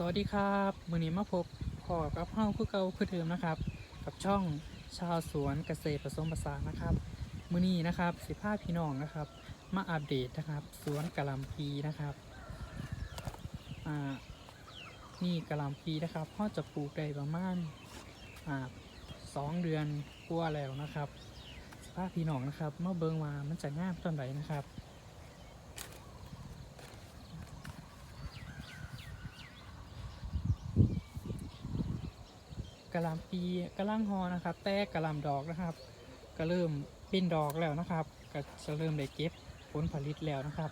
สวัสดีครับมือนี้มาพบพ่อกับเฮาคือเก่าคือเดิมนะครับ กับช่องชาวสวนเกษตรผสมผสานนะครับมือนี้นะครับสิพาพี่น้องนะครับ มาอัปเดตนะครับ สวนกะหล่ำปีนะครับอ่านี่กะหล่ำปีนะครับพ่อจะปลูกได้ประมาณอ่าสองเดือนกว่าแล้วนะครับ สิพาพี่น้องนะครับมาเบิ่งว่ามันจะงามตอนไหนนะครับ กะหล่ำปีกะลังฮอนะครับ แต่กะหล่ำดอกนะครับ ก็เริ่มเป็นดอกแล้วนะครับ ก็จะเริ่มได้เก็บผลผลิตแล้วนะครับ